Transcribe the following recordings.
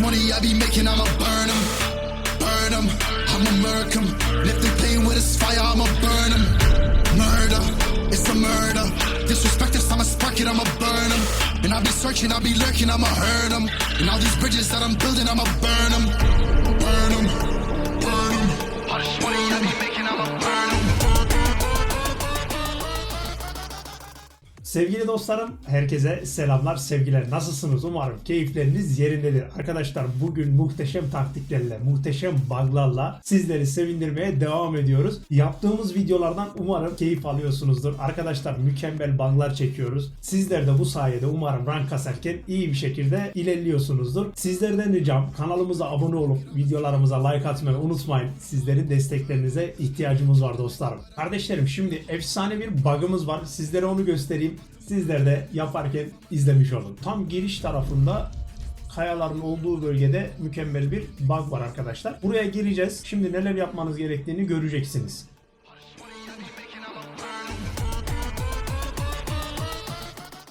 money I be making, I'ma burn them. Burn them. I'ma murk them. Lift the pain with this fire, I'ma burn them. Murder. It's a murder. Disrespect this, I'ma spark it, I'ma burn them. And I be searching, I be lurking, I'ma hurt them. And all these bridges that I'm building, I'ma burn them. Burn them. Burn them. Burn them. Sevgili dostlarım, herkese selamlar, sevgiler. Nasılsınız? Umarım keyifleriniz yerindedir. Arkadaşlar bugün muhteşem taktiklerle, muhteşem buglarla sizleri sevindirmeye devam ediyoruz. Yaptığımız videolardan umarım keyif alıyorsunuzdur. Arkadaşlar mükemmel buglar çekiyoruz. Sizler de bu sayede umarım rank kasarken iyi bir şekilde ilerliyorsunuzdur. Sizlerden ricam kanalımıza abone olup videolarımıza like atmayı unutmayın. Sizlerin desteklerinize ihtiyacımız var dostlarım. Kardeşlerim şimdi efsane bir bug'ımız var. Sizlere onu göstereyim. Sizler de yaparken izlemiş olun. Tam giriş tarafında kayaların olduğu bölgede mükemmel bir bug var arkadaşlar. Buraya gireceğiz. Şimdi neler yapmanız gerektiğini göreceksiniz.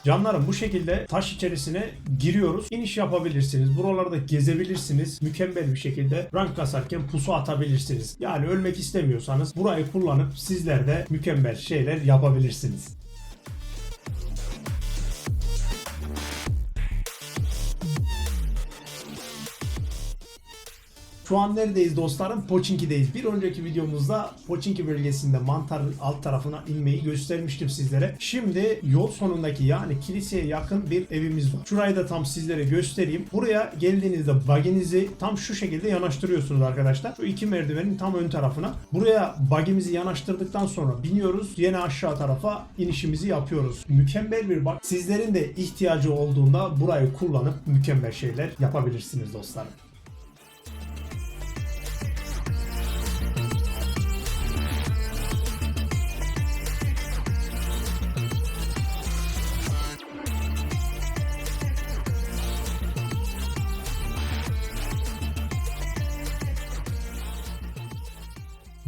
Canlarım bu şekilde taş içerisine giriyoruz. İniş yapabilirsiniz. Buralarda gezebilirsiniz. Mükemmel bir şekilde rank kasarken pusu atabilirsiniz. Yani ölmek istemiyorsanız burayı kullanıp sizler de mükemmel şeyler yapabilirsiniz. Şu an neredeyiz dostlarım? Poçinki'deyiz. Bir önceki videomuzda Poçinki bölgesinde mantarın alt tarafına inmeyi göstermiştim sizlere. Şimdi yol sonundaki yani kiliseye yakın bir evimiz var. Şurayı da tam sizlere göstereyim. Buraya geldiğinizde baginizi tam şu şekilde yanaştırıyorsunuz arkadaşlar. Şu iki merdivenin tam ön tarafına. Buraya bagimizi yanaştırdıktan sonra biniyoruz. Yine aşağı tarafa inişimizi yapıyoruz. Mükemmel bir bak. Sizlerin de ihtiyacı olduğunda burayı kullanıp mükemmel şeyler yapabilirsiniz dostlarım.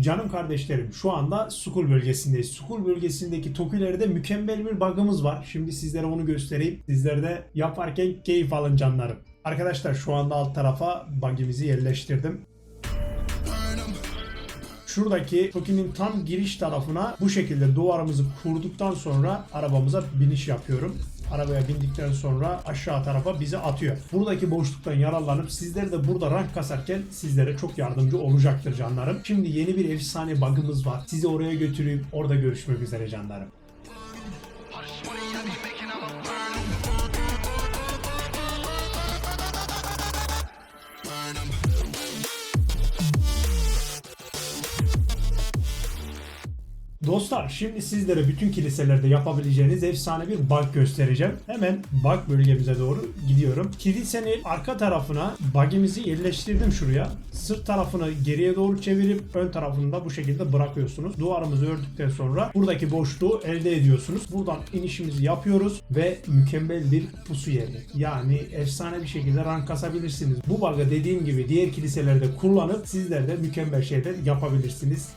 Canım kardeşlerim şu anda Sukul bölgesindeyiz. Sukul bölgesindeki Tokilerde mükemmel bir bug'ımız var. Şimdi sizlere onu göstereyim. Sizler de yaparken keyif alın canlarım. Arkadaşlar şu anda alt tarafa bug'imizi yerleştirdim. Şuradaki Toki'nin tam giriş tarafına bu şekilde duvarımızı kurduktan sonra arabamıza biniş yapıyorum. Arabaya bindikten sonra aşağı tarafa bizi atıyor. Buradaki boşluktan yararlanıp sizler de burada rank kasarken sizlere çok yardımcı olacaktır canlarım. Şimdi yeni bir efsane bug'ımız var. Sizi oraya götürüp orada görüşmek üzere canlarım. Dostlar şimdi sizlere bütün kiliselerde yapabileceğiniz efsane bir bug göstereceğim. Hemen bug bölgemize doğru gidiyorum. Kilisenin arka tarafına bug'imizi yerleştirdim şuraya. Sırt tarafını geriye doğru çevirip ön tarafını da bu şekilde bırakıyorsunuz. Duvarımızı ördükten sonra buradaki boşluğu elde ediyorsunuz. Buradan inişimizi yapıyoruz ve mükemmel bir pusu yeri. Yani efsane bir şekilde rank kasabilirsiniz. Bu bug'ı dediğim gibi diğer kiliselerde kullanıp sizler de mükemmel şeyler yapabilirsiniz.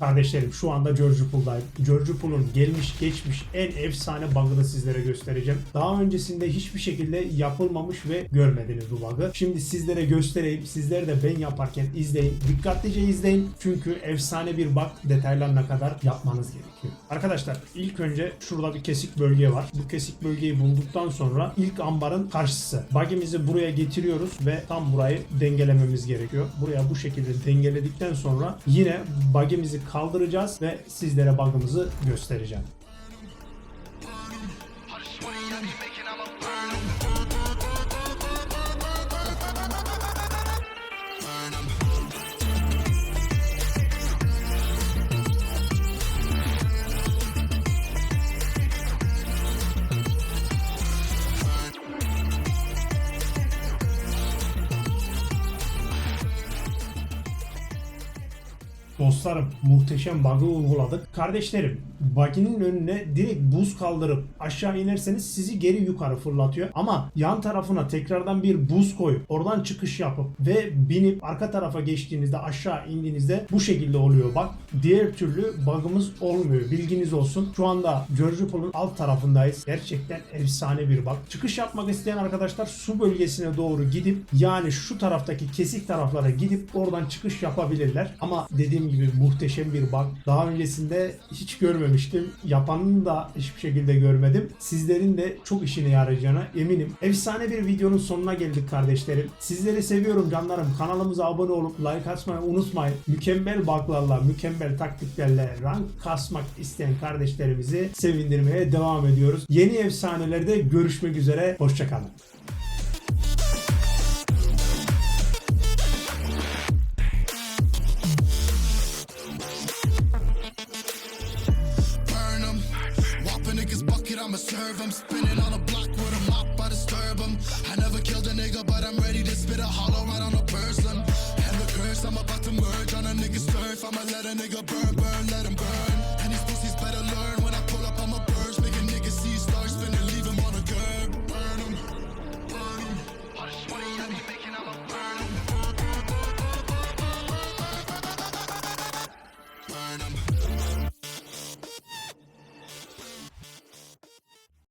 Kardeşlerim şu anda George Pool'dayım. George Pool'un gelmiş geçmiş en efsane bug'ını sizlere göstereceğim. Daha öncesinde hiçbir şekilde yapılmamış ve görmediniz bu bug'ı. Şimdi sizlere göstereyim. Sizler de ben yaparken izleyin. Dikkatlice izleyin. Çünkü efsane bir bug detaylarına kadar yapmanız gerekiyor. Arkadaşlar ilk önce şurada bir kesik bölge var. Bu kesik bölgeyi bulduktan sonra ilk ambarın karşısı. Bug'imizi buraya getiriyoruz ve tam burayı dengelememiz gerekiyor. Buraya bu şekilde dengeledikten sonra yine bug'imizi kaldıracağız ve sizlere bug'ımızı göstereceğim. Dostlarım muhteşem bug'ı uyguladık. Kardeşlerim bug'inin önüne direkt buz kaldırıp aşağı inerseniz sizi geri yukarı fırlatıyor. Ama yan tarafına tekrardan bir buz koyup oradan çıkış yapıp ve binip arka tarafa geçtiğinizde aşağı indiğinizde bu şekilde oluyor bak. Diğer türlü bug'ımız olmuyor. Bilginiz olsun. Şu anda George Pool'un alt tarafındayız. Gerçekten efsane bir bug. Çıkış yapmak isteyen arkadaşlar su bölgesine doğru gidip yani şu taraftaki kesik taraflara gidip oradan çıkış yapabilirler. Ama dediğim gibi muhteşem bir bug. Daha öncesinde hiç görmemiştim. Yapanını da hiçbir şekilde görmedim. Sizlerin de çok işine yarayacağına eminim. Efsane bir videonun sonuna geldik kardeşlerim. Sizleri seviyorum canlarım. Kanalımıza abone olup like atmayı unutmayın. Mükemmel buglarla, mükemmel taktiklerle rank kasmak isteyen kardeşlerimizi sevindirmeye devam ediyoruz. Yeni efsanelerde görüşmek üzere. Hoşçakalın. Serve 'em. Spinning on a block with a mop, I disturb 'em. I never killed a nigga, but I'm ready to spit a hollow right on a person. And the curse, I'm about to merge on a nigga's turf. I'ma let a nigga burn